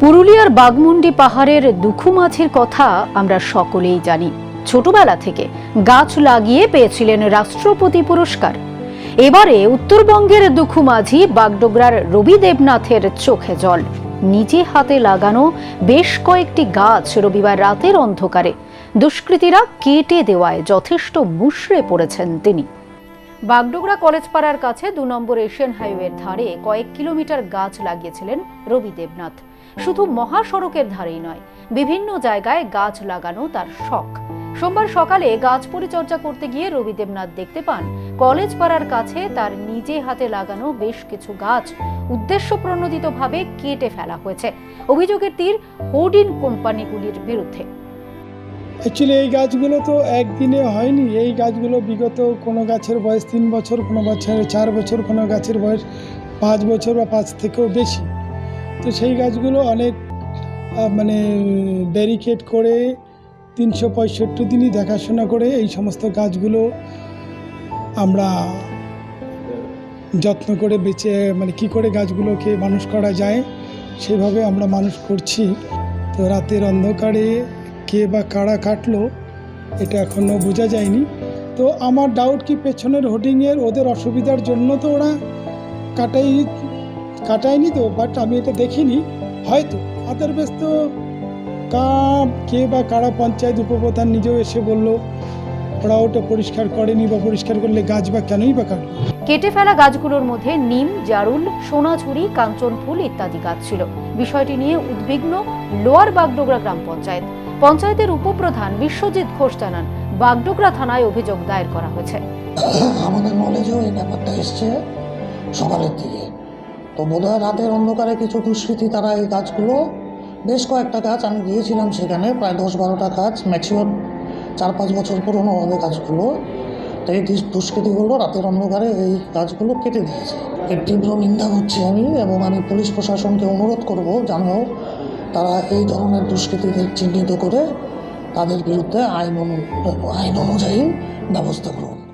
পুরুলিয়ার বাগমুন্ডি পাহাড়ের দুখুমাছির কথা আমরা সকলেই জানি। ছোটবেলা থেকে গাছ লাগিয়ে পেয়েছিলেন রাষ্ট্রপতি পুরস্কার। এবারে উত্তরবঙ্গের দুখুমাঝি বাগডোগরার রবি দেবনাথের চোখে জল। নিজে হাতে লাগানো বেশ কয়েকটি গাছ রবিবার রাতের অন্ধকারে। দুষ্কৃতীরা কেটে দেওয়ায় যথেষ্ট মুষড়ে পড়েছেন তিনি। বাগডোগরা কলেজ পাড়ার কাছে দু নম্বর এশিয়ান হাইওয়ের ধারে কয়েক কিলোমিটার গাছ লাগিয়েছিলেন রবি দেবনাথ শুধু মহাসড়কের ধারেই নয়, বিভিন্ন জায়গায় গাছ লাগানো তার শখ। সোমবার সকালে গাছ পরিচর্যা করতে গিয়ে রবি দেবনাথ দেখতে পান, কলেজ পাড়ার কাছে তার নিজে হাতে লাগানো বেশ কিছু গাছ উদ্দেশ্য প্রণোদিতভাবে কেটে ফেলা হয়েছে। অভিযোগের তীর হোর্ডিন কোম্পানিগুলির বিরুদ্ধে। অ্যাকচুয়ালি এই গাছগুলো তো একদিনে হয়নি। এই গাছগুলো বিগত কোনো গাছের বয়স তিন বছর, কোনো বছর চার বছর, কোনো গাছের বয়স পাঁচ বছর বা পাঁচ থেকেও বেশি। তো সেই গাছগুলো অনেক মানে ব্যারিকেড করে তিনশো পঁয়ষট্টি দিনই দেখাশোনা করে এই সমস্ত গাছগুলো আমরা যত্ন করে বেঁচে মানে কি করে গাছগুলোকে মানুষ করা যায় সেভাবে আমরা মানুষ করছি। তো রাতের অন্ধকারে কে বা কারা কাটলো এটা এখনও বোঝা যায়নি। তো আমার ডাউট কি পেছনের হোর্ডিংয়ের ওদের অসুবিধার জন্য তো ওরা কাটাই কাটায়নি তো বাট আমি এটা দেখিনি। হয়তো আদারবেস তো কা কে বা কারা পঞ্চায়েত উপপ্রধান নিজেও এসে বলল ওরা ওটা পরিষ্কার করেনি বা পরিষ্কার করলে গাছ বা কেনই বা কাটলো কেটে ফেলা গাছগুলোর মধ্যে নিম জারুল সোনাঝুরি কাঞ্চন ফুল ইত্যাদি গাছ ছিল। বিষয়টি নিয়ে উদ্বিগ্ন লোয়ার বাগডোগরা গ্রাম পঞ্চায়েত। পঞ্চায়েতের উপপ্রধান বিশ্বজিৎ ঘোষ জানান বাগডোগরা থানায় অভিযোগ দায়ের করা হয়েছে। আমাদের নলেজেও এই ব্যাপারটা এসছে সকালের দিকে। তো বোধহয় রাতের অন্ধকারে কিছু দুষ্কৃতী তারা এই গাছগুলো, বেশ কয়েকটা গাছ আমি গিয়েছিলাম সেখানে, প্রায় দশ বারোটা গাছ ম্যাচিওর চার পাঁচ বছর পুরনো হবে গাছগুলো। তো এই দুষ- দুষ্কৃতীগুলো রাতের অন্ধকারে এই গাছগুলো কেটে দিয়েছে। এর তীব্র নিন্দা করছি আমি এবং আমি পুলিশ প্রশাসনকে অনুরোধ করব যেন তারা এই ধরনের দুষ্কৃতীদের চিহ্নিত করে তাদের বিরুদ্ধে আইন আইন অনুযায়ী ব্যবস্থা গ্রহণ